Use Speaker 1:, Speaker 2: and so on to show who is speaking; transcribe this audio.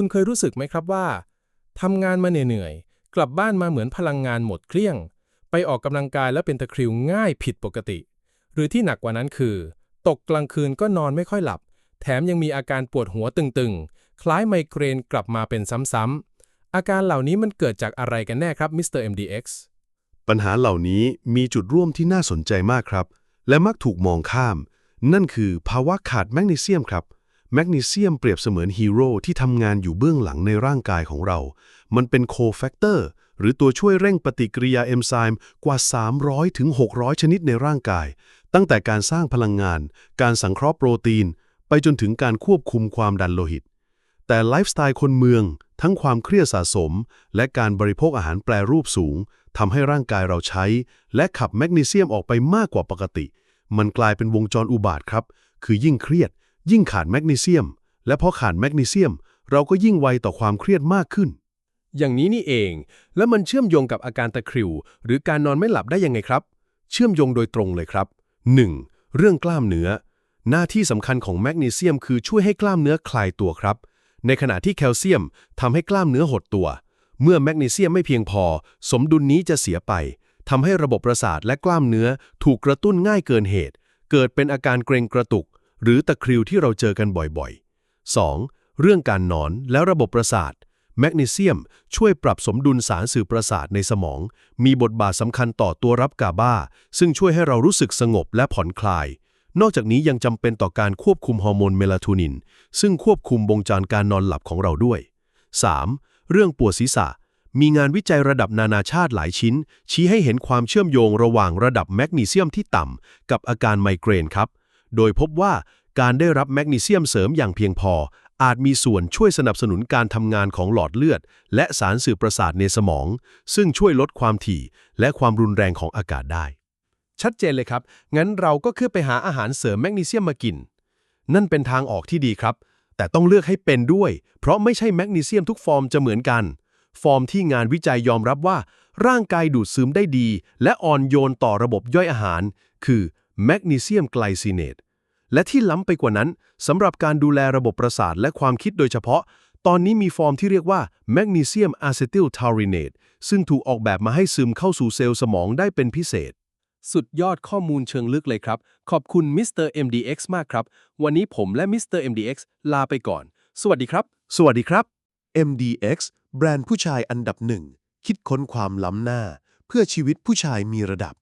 Speaker 1: คุณเคยรู้สึกไหมครับว่าทำงานมาเหนื่อยๆ กลับบ้านมาเหมือนพลังงานหมดเกลี้ยง ไปออกกำลังกายแล้วเป็นตะคริวง่ายผิดปกติ หรือที่หนักกว่านั้นคือ ตกกลางคืนก็นอนไม่ค่อยหลับ แถมยังมีอาการปวดหัวตึงๆ คล้ายไมเกรนกลับมาเป็นซ้ำๆ อาการเหล่านี้มันเกิดจากอะไรกันแน่ครับมิสเตอร์ MDX
Speaker 2: ปัญหาเหล่านี้มีจุดร่วมที่น่าสนใจมากครับ และมักถูกมองข้าม นั่นคือภาวะขาดแมกนีเซียมครับ แมกนีเซียมเปรียบเสมือนฮีโร่ที่ทำงานอยู่เบื้องหลังในร่างกายของเรา มันเป็นโคแฟกเตอร์หรือตัวช่วยเร่งปฏิกิริยาเอนไซม์กว่า 300ถึง600 ชนิดในร่างกาย ตั้งแต่การสร้างพลังงาน การสังเคราะห์โปรตีน ไปจนถึงการควบคุมความดันโลหิต แต่ไลฟ์สไตล์คนเมือง ทั้งความเครียดสะสม และการบริโภคอาหารแปรรูปสูงทำให้ร่างกายเราใช้ และขับแมกนีเซียมออกไปมากกว่าปกติ มันกลายเป็นวงจรอุบาทครับ คือยิ่งเครียด ยิ่งขาดแมกนีเซียม และพอขาดแมกนีเซียม เราก็ยิ่งไวต่อความเครียดมากขึ้น
Speaker 1: อย่างนี้นี่เอง แล้วมันเชื่อมโยงกับอาการตะคริว หรือการนอนไม่หลับได้ยังไงครับ เชื่อมโยงโดยตรงเลยครับ 1. เรื่องกล้ามเนื้อ หน้าที่สำคัญของแมกนีเซียมคือช่วยให้กล้ามเนื้อคลายตัวครับ ในขณะที่แคลเซียมทำให้กล้ามเนื้อหดตัว เมื่อแมกนีเซียมไม่เพียงพอ สมดุลนี้จะเสียไปทำให้ระบบประสาทและกล้ามเนื้อถูกกระตุ้นง่ายเกินเหตุ เกิดเป็นอาการเกร็งกระตุก หรือตะคริวที่เราเจอกันบ่อยๆ 2. เรื่องการนอนและระบบประสาท แมกนีเซียม ช่วยปรับสมดุลสารสื่อประสาทในสมอง มีบทบาทสำคัญต่อตัวรับกาบาซึ่งช่วยให้เรารู้สึกสงบและผ่อนคลาย นอกจากนี้ยังจำเป็นต่อการควบคุมฮอร์โมนเมลาโทนิน ซึ่งควบคุมวงจรการนอนหลับของเราด้วย 3. เรื่องปวดศีรษะมีงานวิจัยระดับนานาชาติหลายชิ้น ชี้ให้เห็นความเชื่อมโยงระหว่างระดับแมกนีเซียมที่ต่ำกับอาการไมเกรนครับ โดยพบว่าการได้รับแมกนีเซียมเสริมอย่างเพียงพอ อาจมีส่วนช่วยสนับสนุนการทำงานของหลอดเลือด และสารสื่อประสาทในสมอง ซึ่งช่วยลดความถี่ และความรุนแรงของอากาศได้ ชัดเจนเลยครับ งั้นเราก็คือไปหาอาหารเสริมแมกนีเซียมมากิน นั่นเป็นทางออกที่ดีครับ แต่ต้องเลือกให้เป็นด้วย เพราะไม่ใช่แมกนีเซียมทุกฟอร์มจะเหมือนกัน ฟอร์มที่งานวิจัยยอมรับว่า ร่างกายดูดซึมได้ดี และอ่อนโยนต่อระบบย่อยอาหาร คือ แมกนีเซียมไกลซีเนตและที่ล้ำไปกว่านั้นสำหรับการดูแลระบบประสาทและความคิดโดยเฉพาะ ตอนนี้มีฟอร์มที่เรียกว่าแมกนีเซียมอะซิติลทาริเนตซึ่งถูกออกแบบมาให้ซึมเข้าสู่เซลล์สมองได้เป็นพิเศษ สุดยอดข้อมูลเชิงลึกเลยครับ ขอบคุณมิสเตอร์ MDX มากครับ วันนี้ผมและมิสเตอร์ MDX ลาไปก่อน สวัสดีครับ
Speaker 2: สวัสดีครับ
Speaker 3: MDX แบรนด์ผู้ชายอันดับหนึ่งคิดค้นความล้ำหน้า เพื่อชีวิตผู้ชายมีระดับ